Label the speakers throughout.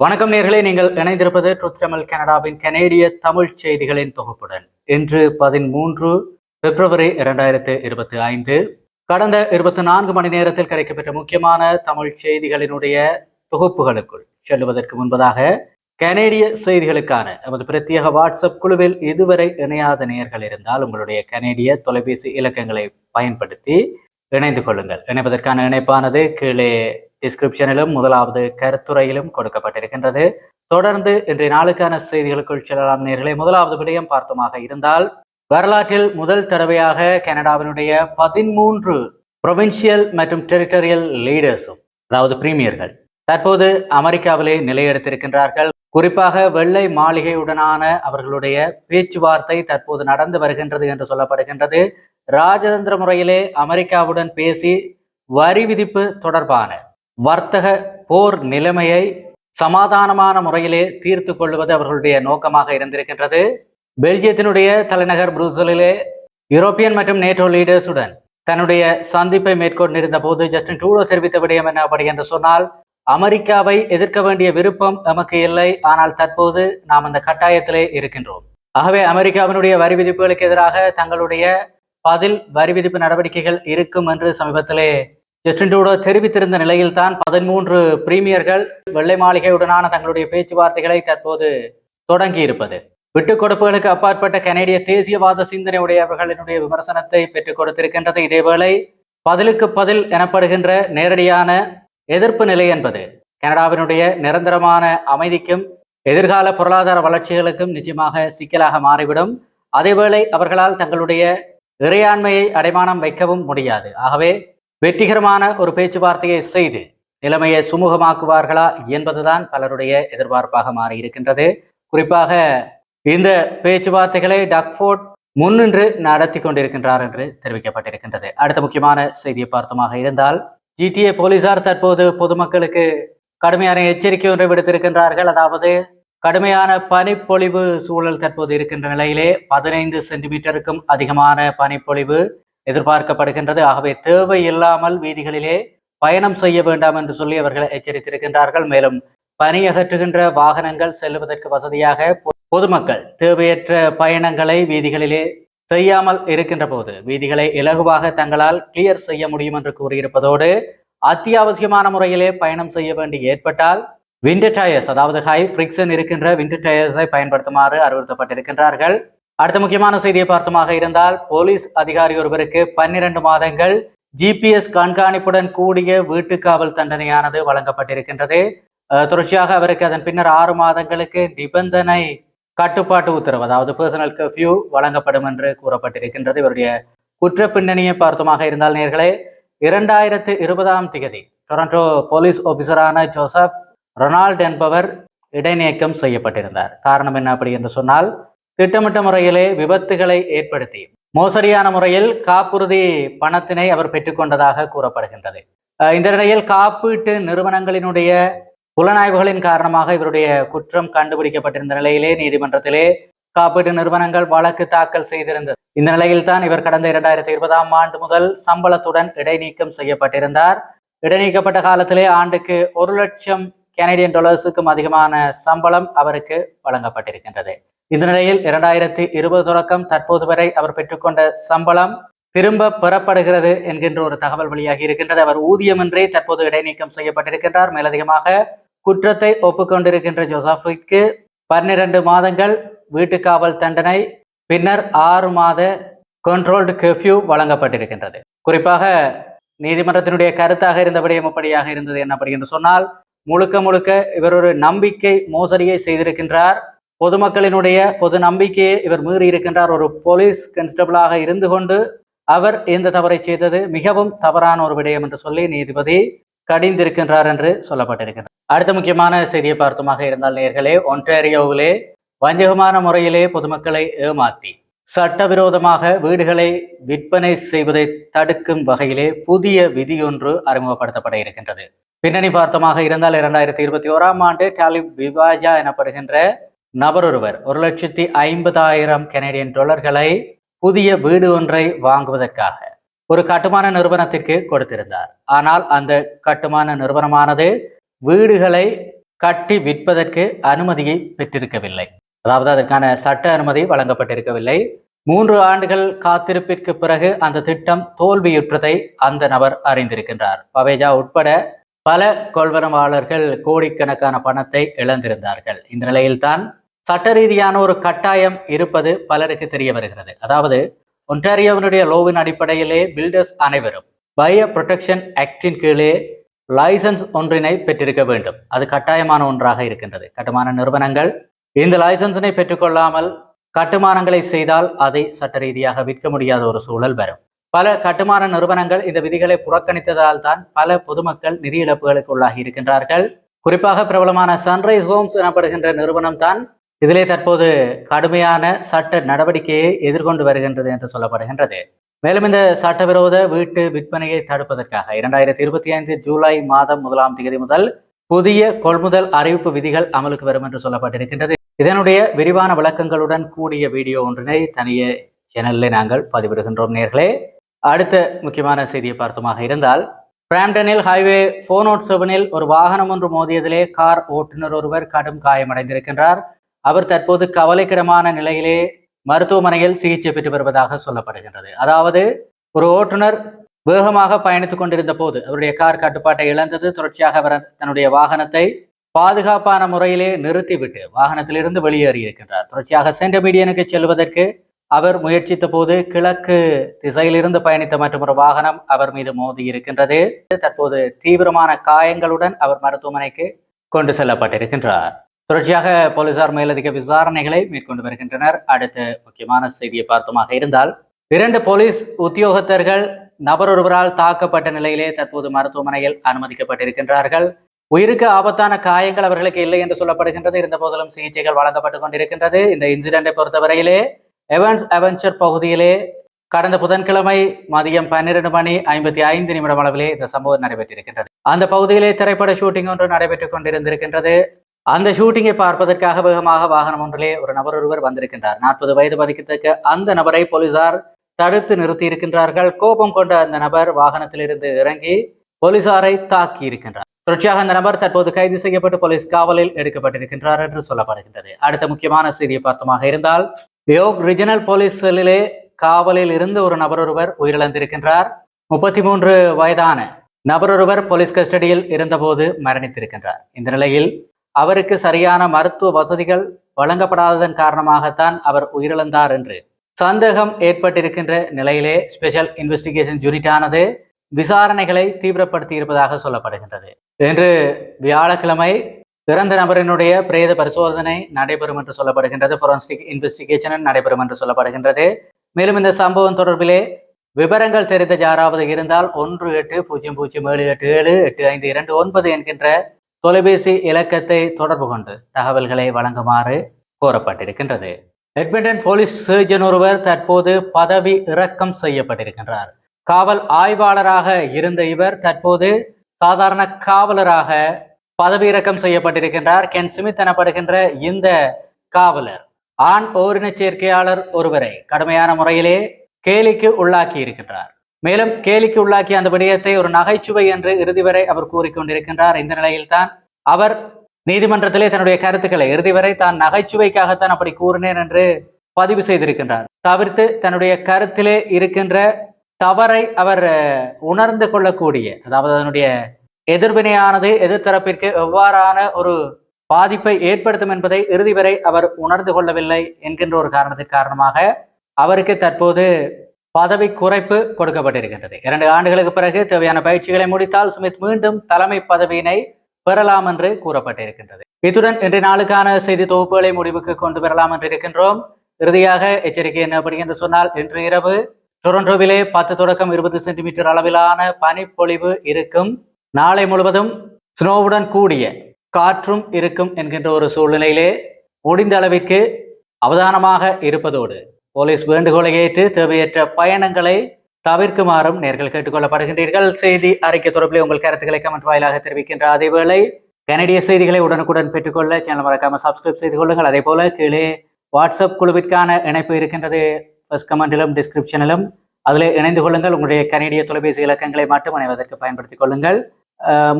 Speaker 1: வணக்கம் நேர்களே நீங்கள் இணைந்திருப்பது ட்ரூத் தமிழ் கனடாவின் கனேடிய தமிழ் செய்திகளின் தொகுப்புடன். இன்று பதிமூன்று பிப்ரவரி இரண்டாயிரத்து இருபத்தி ஐந்து கடந்த இருபத்தி நான்கு மணி நேரத்தில் கிடைக்கப்பெற்ற முக்கியமான தமிழ் செய்திகளினுடைய தொகுப்புகளுக்குள் செல்லுவதற்கு முன்பதாக கனேடிய செய்திகளுக்கான எமது பிரத்யேக வாட்ஸ்அப் குழுவில் இதுவரை இணையாத நேர்கள் இருந்தால் உங்களுடைய கனேடிய தொலைபேசி இலக்கங்களை பயன்படுத்தி இணைந்து கொள்ளுங்கள். இணைப்பதற்கான இணைப்பானது கீழே டிஸ்கிரிப்ஷனிலும் முதலாவது கருத்துரையிலும் கொடுக்கப்பட்டிருக்கின்றது. தொடர்ந்து இன்றைய நாளுக்கான செய்திகளுக்குள் செல்லலாம் நேர்களை. முதலாவது விடயம் பார்த்தமாக இருந்தால் வரலாற்றில் முதல் தடவையாக கனடாவினுடைய பதிமூன்று புரொவின்சியல் மற்றும் டெரிட்டரியல் லீடர்ஸும் அதாவது பிரீமியர்கள் தற்போது அமெரிக்காவிலே நிலையெடுத்திருக்கின்றார்கள். குறிப்பாக வெள்ளை மாளிகையுடனான அவர்களுடைய பேச்சுவார்த்தை தற்போது நடந்து வருகின்றது என்று சொல்லப்படுகின்றது. ராஜதந்திர முறையிலே அமெரிக்காவுடன் பேசி வரி விதிப்பு தொடர்பான வர்த்தக போர் நிலைமையை சமாதானமான முறையிலே தீர்த்து கொள்வது அவர்களுடைய நோக்கமாக இருந்திருக்கின்றது. பெல்ஜியத்தினுடைய தலைநகர் புருசலிலே யூரோப்பியன் மற்றும் நேட்டோ லீடர்ஸுடன் தன்னுடைய சந்திப்பை மேற்கொண்டிருந்த போது ஜஸ்டின் டூடோ தெரிவித்த விடயம் என்ன அப்படி என்று சொன்னால் அமெரிக்காவை எதிர்க்க வேண்டிய விருப்பம் நமக்கு இல்லை ஆனால் தற்போது நாம் அந்த கட்டாயத்திலே இருக்கின்றோம். ஆகவே அமெரிக்காவினுடைய வரி விதிப்புகளுக்கு எதிராக தங்களுடைய பதில் வரி விதிப்பு நடவடிக்கைகள் இருக்கும் என்று சமீபத்திலே ஜஸ்டின் டூடோ தெரிவித்திருந்த நிலையில்தான் பதிமூன்று பிரீமியர்கள் வெள்ளை மாளிகையுடனான தங்களுடைய பேச்சுவார்த்தைகளை தற்போது தொடங்கி இருப்பது விட்டுக் கொடுப்புகளுக்கு அப்பாற்பட்ட கனேடிய தேசியவாத சிந்தனை உடையவர்களினுடைய விமர்சனத்தை பெற்றுக் கொடுத்திருக்கின்றது இதேவேளை பதிலுக்கு பதில் எனப்படுகின்ற நேரடியான எதிர்ப்பு நிலை என்பது. கனடாவினுடைய நிரந்தரமான அமைதிக்கும் எதிர்கால பொருளாதார வளர்ச்சிகளுக்கும் நிச்சயமாக சிக்கலாக மாறிவிடும். அதேவேளை அவர்களால் தங்களுடைய இறையாண்மையை அடைமானம் வைக்கவும் முடியாது. ஆகவே வெற்றிகரமான ஒரு பேச்சுவார்த்தையை செய்து நிலைமையை சுமூகமாக்குவார்களா என்பதுதான் பலருடைய எதிர்பார்ப்பாக மாறியிருக்கின்றது. குறிப்பாக இந்த பேச்சுவார்த்தைகளை டக்ஃபோர்ட் முன்னின்று நடத்தி கொண்டிருக்கின்றார் என்று தெரிவிக்கப்பட்டிருக்கின்றது. அடுத்த முக்கியமான செய்தியை பார்த்தமாக இருந்தால் ஜிடிஏ போலீசார் தற்போது பொதுமக்களுக்கு கடுமையான எச்சரிக்கை ஒன்றை விடுத்திருக்கின்றார்கள். அதாவது கடுமையான பனிப்பொழிவு சூழல் தற்போது இருக்கின்ற நிலையிலே பதினைந்து சென்டிமீட்டருக்கும் அதிகமான பனிப்பொழிவு எதிர்பார்க்கப்படுகின்றது. ஆகவே தேவை இல்லாமல் வீதிகளிலே பயணம் செய்ய வேண்டாம் என்று சொல்லி அவர்கள் எச்சரித்திருக்கின்றார்கள். மேலும் பனி அகற்றுகின்ற வாகனங்கள் செல்லுவதற்கு வசதியாக பொதுமக்கள் தேவையற்ற பயணங்களை வீதிகளிலே செய்யாமல் இருக்கின்ற போது வீதிகளை இலகுவாக தங்களால் கிளியர் செய்ய முடியும் என்று கூறியிருப்பதோடு அத்தியாவசியமான முறையிலே பயணம் செய்ய வேண்டி ஏற்பட்டால் விண்டர் டயர்ஸ் அதாவது ஹை ஃப்ரிக்ஷன் இருக்கின்ற விண்டர் டயர்ஸை பயன்படுத்துமாறு அறிவுறுத்தப்பட்டிருக்கின்றார்கள். அடுத்த முக்கியமான செய்தியை பார்த்தமாக இருந்தால் போலீஸ் அதிகாரி ஒருவருக்கு பன்னிரண்டு மாதங்கள் ஜிபிஎஸ் கண்காணிப்புடன் கூடிய வீட்டு காவல் தண்டனையானது வழங்கப்பட்டிருக்கின்றது. தொடர்ச்சியாக அவருக்கு அதன் பின்னர் ஆறு மாதங்களுக்கு நிபந்தனை கட்டுப்பாட்டு உத்தரவு அதாவது பர்சனல் கர்ஃபியூ வழங்கப்படும் என்று கூறப்பட்டிருக்கின்றது. இவருடைய குற்ற பின்னணியை பார்த்தமாக இருந்தால் நேர்களே இரண்டாயிரத்து இருபதாம் திகதி டொரண்டோ போலீஸ் ஆபீசரான ஜோசப் ரொனால்ட் என்பவர் இடைநீக்கம் செய்யப்பட்டிருந்தார். காரணம் என்ன அப்படி என்று சொன்னால் திட்டமிட்ட முறையிலே விபத்துகளை ஏற்படுத்தி. மோசடியான முறையில் காப்புறுதி பணத்தினை அவர் பெற்றுக்கொண்டதாக கூறப்படுகின்றது. இந்த நிலையில் காப்பீட்டு நிறுவனங்களினுடைய புலனாய்வுகளின் காரணமாக இவருடைய குற்றம் கண்டுபிடிக்கப்பட்டிருந்த நிலையிலே நீதிமன்றத்திலே காப்பீட்டு நிறுவனங்கள் வழக்கு தாக்கல் செய்திருந்தது. இந்த நிலையில் தான் இவர் கடந்த இரண்டாயிரத்தி இருபதாம் ஆண்டு முதல் சம்பளத்துடன் இடைநீக்கம் செய்யப்பட்டிருந்தார். இடைநீக்கப்பட்ட காலத்திலே ஆண்டுக்கு ஒரு லட்சம் கனடியன் டாலர்ஸுக்கும் அதிகமான சம்பளம் அவருக்கு வழங்கப்பட்டிருக்கின்றது. இந்த நிலையில் இரண்டாயிரத்தி இருபது தொடக்கம் தற்போது வரை அவர் பெற்றுக்கொண்ட சம்பளம் திரும்ப பெறப்படுகிறது என்கின்ற ஒரு தகவல் வெளியாகி இருக்கின்றது. அவர் ஊதியமின்றி தற்போது இடைநீக்கம் செய்யப்பட்டிருக்கின்றார். மேலதிகமாக குற்றத்தை ஒப்புக்கொண்டிருக்கின்ற ஜோசப்பிற்கு பன்னிரண்டு மாதங்கள் வீட்டு காவல் தண்டனை பின்னர் ஆறு மாத கண்ட்ரோல்டு கெஃப்யூ வழங்கப்பட்டிருக்கின்றது. குறிப்பாக நீதிமன்றத்தினுடைய கருத்தாக இருந்தபடியும் அப்படியாக இருந்தது என்னப்படி என்று சொன்னால் முழுக்க முழுக்க இவர் ஒரு நம்பிக்கை மோசடியை செய்திருக்கின்றார். பொதுமக்களினுடைய பொது நம்பிக்கையை இவர் மீறி இருக்கின்றார். ஒரு போலீஸ் கன்ஸ்டபிளாக இருந்து கொண்டு அவர் இந்த தவறை செய்தது மிகவும் தவறான ஒரு விடயம் என்று சொல்லி நீதிபதி கடிந்திருக்கின்றார் என்று சொல்லப்பட்டிருக்கின்றார் அடுத்த முக்கியமான செய்தியை பார்த்தமாக இருந்தால் நேர்களே ஒன்டாரியோவிலே வஞ்சகமான முறையிலே பொதுமக்களை ஏமாற்றி சட்டவிரோதமாக வீடுகளை விற்பனை செய்வதை தடுக்கும் வகையிலே புதிய விதி ஒன்று அறிமுகப்படுத்தப்பட இருக்கின்றது. பின்னணி பார்த்தமாக இருந்தால் இரண்டாயிரத்தி இருபத்தி ஓராம் ஆண்டு டாலிப் விவாஜா எனப்படுகின்ற நபர் ஒருவர் ஒரு லட்சத்தி ஐம்பதாயிரம் கெனடியன் டாலர்களை புதிய வீடு ஒன்றை வாங்குவதற்காக ஒரு கட்டுமான நிறுவனத்திற்கு கொடுத்திருந்தார். ஆனால் அந்த கட்டுமான நிறுவனமானது வீடுகளை கட்டி விற்பதற்கு அனுமதியை பெற்றிருக்கவில்லை. அதாவது அதற்கான சட்ட அனுமதி வழங்கப்பட்டிருக்கவில்லை. மூன்று ஆண்டுகள் காத்திருப்பிற்கு பிறகு அந்த திட்டம் தோல்வியுற்றதை அந்த நபர் அறிந்திருக்கின்றார். பவேஜா உட்பட பல கொள்வனவாளர்கள் கோடிக்கணக்கான பணத்தை இழந்திருந்தார்கள். இந்த நிலையில்தான் சட்ட ரீதியான ஒரு கட்டாயம் இருப்பது பலருக்கு தெரிய வருகிறது. அதாவது ஒன்டாரியோவினுடைய லோவின் அடிப்படையிலே பில்டர்ஸ் அனைவரும் பய புரொடெக்ஷன் ஆக்டின் கீழே லைசன்ஸ் ஒன்றினை பெற்றிருக்க வேண்டும். அது கட்டாயமான ஒன்றாக இருக்கின்றது. கட்டுமான நிறுவனங்கள் இந்த லைசன்ஸினை பெற்றுக்கொள்ளாமல் கட்டுமானங்களை செய்தால் அதை சட்ட ரீதியாக விற்க முடியாத ஒரு சூழல் வரும். பல கட்டுமான நிறுவனங்கள் இந்த விதிகளை புறக்கணித்ததால் தான் பல பொதுமக்கள் நிதி இழப்புகளுக்கு உள்ளாகி இருக்கின்றார்கள். குறிப்பாக பிரபலமான சன்ரைஸ் ஹோம்ஸ் எனப்படுகின்ற நிறுவனம் தான் இதிலே தற்போது கடுமையான சட்ட நடவடிக்கையை எதிர்கொண்டு வருகின்றது என்று சொல்லப்படுகின்றது. மேலும் இந்த சட்டவிரோத வீட்டு விற்பனையை தடுப்பதற்காக இரண்டாயிரத்தி இருபத்தி ஐந்து ஜூலை மாதம் முதலாம் தேதி முதல் புதிய கொள்முதல் அறிவிப்பு விதிகள் அமலுக்கு வரும் என்று சொல்லப்பட்டிருக்கின்றது. இதனுடைய விரிவான விளக்கங்களுடன் கூடிய வீடியோ ஒன்றினை தனியே சேனலில் நாங்கள் பதிவிடுகின்றோம் நேர்களே. அடுத்த முக்கியமான செய்தியை பார்த்தமாக இருந்தால் பிராம்டனில் ஹைவே ஃபோர் நோட் செவனில் ஒரு வாகனம் ஒன்று மோதியதிலே கார் ஓட்டுநர் ஒருவர் கடும் காயமடைந்திருக்கின்றார். அவர் தற்போது கவலைக்கிடமான நிலையிலே மருத்துவமனையில் சிகிச்சை பெற்று வருவதாக சொல்லப்படுகின்றது. அதாவது ஒரு ஓட்டுநர் வேகமாக பயணித்துக் கொண்டிருந்த போது அவருடைய கார் கட்டுப்பாட்டை இழந்தது தொடர்ச்சியாக அவர் தன்னுடைய வாகனத்தை பாதுகாப்பான முறையிலே நிறுத்திவிட்டு வாகனத்திலிருந்து வெளியேறி இருக்கின்றார் தொடர்ச்சியாக சென்ட் மீடியனுக்கு செல்வதற்கு அவர் முயற்சித்த போது கிழக்கு திசையிலிருந்து பயணித்த மற்றொரு வாகனம் அவர் மீது மோதி இருக்கின்றது. தற்போது தீவிரமான காயங்களுடன் அவர் மருத்துவமனைக்கு கொண்டு செல்லப்பட்டிருக்கின்றார். தொடர்ச்சியாக போலீசார் மேலதிக விசாரணைகளை மேற்கொண்டு வருகின்றனர். அடுத்த முக்கியமான செய்தியை பார்த்தோமாக இருந்தால் இரண்டு போலீஸ் உத்தியோகத்தர்கள் நபர் ஒருவரால் தாக்கப்பட்ட நிலையிலே தற்போது மருத்துவமனையில் அனுமதிக்கப்பட்டிருக்கின்றார்கள். உயிருக்கு ஆபத்தான காயங்கள் அவர்களுக்கு இல்லை என்று சொல்லப்படுகின்றது. இருந்த போதிலும் சிகிச்சைகள் வழங்கப்பட்டுக் கொண்டிருக்கின்றது. இந்த இன்சிடென்டை பொறுத்தவரையிலே எவன்ஸ் அவென்ச்சர் பகுதியிலே கடந்த புதன்கிழமை மதியம் பன்னிரண்டு மணி ஐம்பத்தி ஐந்து நிமிடம் அளவிலே இந்த சம்பவம் நடைபெற்றிருக்கின்றது. அந்த பகுதியிலே திரைப்பட ஷூட்டிங் ஒன்று நடைபெற்றுக் கொண்டிருந்திருக்கின்றது. அந்த ஷூட்டிங்கை பார்ப்பதற்காக வேகமாக வாகனம் ஒன்றிலே ஒரு நபர் ஒருவர் வந்திருக்கின்றார். நாற்பது வயது மதிக்கத்தக்க அந்த நபரை போலீசார் தடுத்து நிறுத்தி இருக்கின்றார்கள் கோபம் கொண்ட அந்த நபர் வாகனத்திலிருந்து இறங்கி போலீசாரை தாக்கி இருக்கின்றார் தொடர்ச்சியாக அந்த நபர் தற்போது கைது செய்யப்பட்டு போலீஸ் காவலில் எடுக்கப்பட்டிருக்கின்றார் என்று சொல்லப்படுகின்றது. அடுத்த முக்கியமான செய்தியை பார்த்தமாக இருந்தால் யோக் ரிஜினல் போலீஸ் செல்லிலே காவலில் இருந்து ஒரு நபர் ஒருவர் உயிரிழந்திருக்கின்றார். முப்பத்தி மூன்று வயதான நபர் ஒருவர் போலீஸ் கஸ்டடியில் இருந்தபோது மரணித்திருக்கின்றார். இந்த நிலையில் அவருக்கு சரியான மருத்துவ வசதிகள் வழங்கப்படாததன் காரணமாகத்தான் அவர் உயிரிழந்தார் என்று சந்தேகம் ஏற்பட்டிருக்கின்ற நிலையிலே ஸ்பெஷல் இன்வெஸ்டிகேஷன் யூனிட்டானது விசாரணைகளை தீவிரப்படுத்தி இருப்பதாக சொல்லப்படுகின்றது. இன்று வியாழக்கிழமை பிறந்த நபரினுடைய பிரேத பரிசோதனை நடைபெறும் என்று சொல்லப்படுகின்றது. ஃபொரன்சிக் இன்வெஸ்டிகேஷன் நடைபெறும் என்று சொல்லப்படுகின்றது. மேலும் இந்த சம்பவம் தொடர்பிலே விவரங்கள் தெரிந்த யாராவது இருந்தால் ஒன்று எட்டு பூஜ்ஜியம் பூஜ்ஜியம் ஏழு எட்டு ஏழு எட்டு ஐந்து இரண்டு ஒன்பது என்கின்ற தொலைபேசி இலக்கத்தை தொடர்பு கொண்டு தகவல்களை வழங்குமாறு கோரப்பட்டிருக்கின்றது. எட்மிண்டன் போலீஸ் சர்ஜன் ஒருவர் தற்போது பதவி இறக்கம் செய்யப்பட்டிருக்கின்றார். காவல் ஆய்வாளராக இருந்த இவர் தற்போது சாதாரண காவலராக பதவியிறக்கம் செய்யப்பட்டிருக்கின்றார். கென் சுமித் எனப்படுகின்ற இந்த காவலர் ஆண் ஓரின சேர்க்கையாளர் ஒருவரை கடுமையான முறையிலே கேலிக்கு உள்ளாக்கி இருக்கின்றார். மேலும் கேலிக்கு உள்ளாக்கிய அந்த விடயத்தை ஒரு நகைச்சுவை என்று இறுதி வரை அவர் கூறிக்கொண்டிருக்கின்றார் இந்த நிலையில்தான் அவர் நீதிமன்றத்திலே தன்னுடைய கருத்துக்களை இறுதி வரை தான் நகைச்சுவைக்காகத்தான் அப்படி கூறினேன் என்று பதிவு செய்திருக்கின்றார். தவிர்த்து தன்னுடைய கருத்திலே இருக்கின்ற தவறை அவர் உணர்ந்து கொள்ளக்கூடிய அதாவது அதனுடைய எதிர்வினையானது எதிர்த்தரப்பிற்கு எவ்வாறான ஒரு பாதிப்பை ஏற்படுத்தும் என்பதை இறுதி வரை அவர் உணர்ந்து கொள்ளவில்லை என்கின்ற ஒரு காரணத்தின் காரணமாக அவருக்கு தற்போது பதவி குறைப்பு கொடுக்கப்பட்டிருக்கின்றது. இரண்டு ஆண்டுகளுக்கு பிறகு தேவையான பயிற்சிகளை முடித்தால் சுமித் மீண்டும் தலைமை பதவியினை பெறலாம் என்று கூறப்பட்டிருக்கின்றது. இத்துடன் இன்றைய நாளுக்கான செய்தி தொகுப்புகளை முடிவுக்கு கொண்டு வரலாம் என்று இருக்கின்றோம். இறுதியாக எச்சரிக்கை என்னப்படி என்று சொன்னால் இன்று இரவு டொரண்டோவிலே பத்து தொடக்கம் இருபது சென்டிமீட்டர் அளவிலான பனிப்பொழிவு இருக்கும். நாளை முழுவதும் ஸ்னோவுடன் கூடிய காற்றும் இருக்கும் என்கின்ற ஒரு சூழ்நிலையிலே முடிந்த அளவிற்கு அவதானமாக இருப்பதோடு போலீஸ் வேண்டுகோளை ஏற்று தேவையற்ற பயணங்களை தவிர்க்குமாறும் நேர்கள் கேட்டுக்கொள்ளப்படுகின்றீர்கள். செய்தி அறிக்கை தொடர்பில் உங்கள் கருத்துக்களை கமெண்ட் வாயிலாக தெரிவிக்கின்ற அதேவேளை கனடிய செய்திகளை உடனுக்குடன் பெற்றுக்கொள்ள சேனல் மறக்காம சப்ஸ்கிரைப் செய்து கொள்ளுங்கள். அதே போல கீழே வாட்ஸ்அப் குழுவிற்கான இணைப்பு இருக்கின்றது. ஃபர்ஸ்ட் கமெண்டிலும் டிஸ்கிரிப்ஷனிலும் அதில் இணைந்து கொள்ளுங்கள். உங்களுடைய கனடிய தொலைபேசி இலக்கங்களை மட்டும் அணைவதற்கு பயன்படுத்திக் கொள்ளுங்கள்.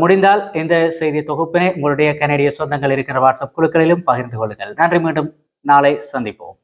Speaker 1: முடிந்தால் இந்த செய்தி தொகுப்பினை உங்களுடைய கனடிய சொந்தங்கள் இருக்கிற வாட்ஸ்அப் குழுக்களிலும் பகிர்ந்து கொள்ளுங்கள். நன்றி மீண்டும் நாளை சந்திப்போம்.